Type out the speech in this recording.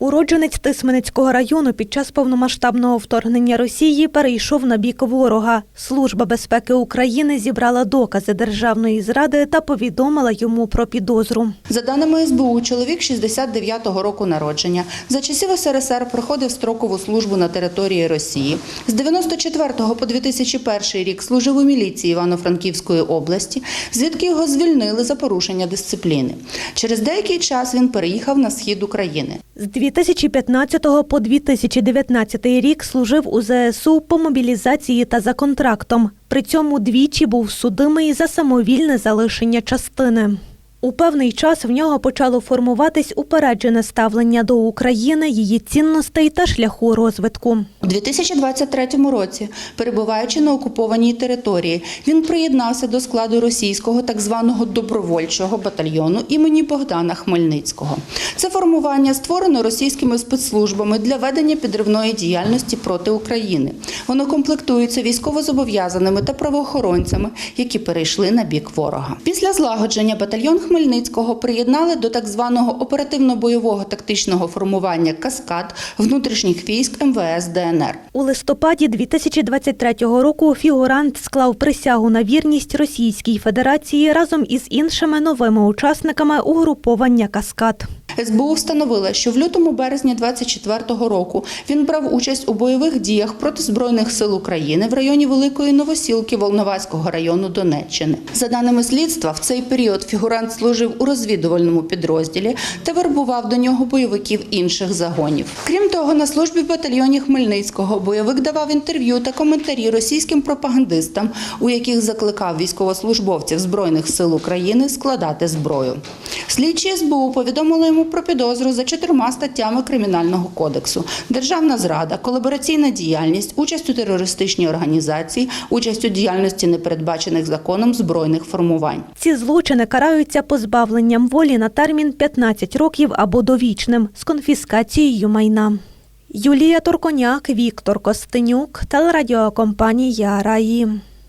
Уродженець Тисменецького району під час повномасштабного вторгнення Росії перейшов на бік ворога. Служба безпеки України зібрала докази державної зради та повідомила йому про підозру. За даними СБУ, чоловік 69-го року народження за часів СРСР проходив строкову службу на території Росії. З 94-го по 2001 рік служив у міліції Івано-Франківської області, звідки його звільнили за порушення дисципліни. Через деякий час він переїхав на схід України. З 2015 по 2019 рік служив у ЗСУ по мобілізації та за контрактом. При цьому двічі був судимий за самовільне залишення частини. У певний час в нього почало формуватись упереджене ставлення до України, її цінностей та шляху розвитку. У 2023 році, перебуваючи на окупованій території, він приєднався до складу російського так званого добровольчого батальйону імені Богдана Хмельницького. Це формування створено російськими спецслужбами для ведення підривної діяльності проти України. Воно комплектується військовозобов'язаними та правоохоронцями, які перейшли на бік ворога. Після злагодження батальйон Хмельницького приєднали до так званого оперативно-бойового тактичного формування Каскад внутрішніх військ МВС ДНР. У листопаді 2023 року фігурант склав присягу на вірність Російській Федерації разом із іншими новими учасниками угруповання Каскад. СБУ встановила, що в лютому-березні 24-го року він брав участь у бойових діях проти збройних сил України в районі Великої Новосілки Волноваського району Донеччини. За даними слідства, в цей період фігурант служив у розвідувальному підрозділі та вербував до нього бойовиків інших загонів. Крім того, на службі в батальйоні Хмельницького бойовик давав інтерв'ю та коментарі російським пропагандистам, у яких закликав військовослужбовців збройних сил України складати зброю. Слідчі СБУ повідомили йому про підозру за чотирма статтями Кримінального кодексу: державна зрада, колабораційна діяльність, участь у терористичній організації, участь у діяльності непередбачених законом збройних формувань. Ці злочини караються позбавленням волі на термін 15 років або довічним з конфіскацією майна. Юлія Турконяк, Віктор Костенюк, телерадіокомпанія Раї.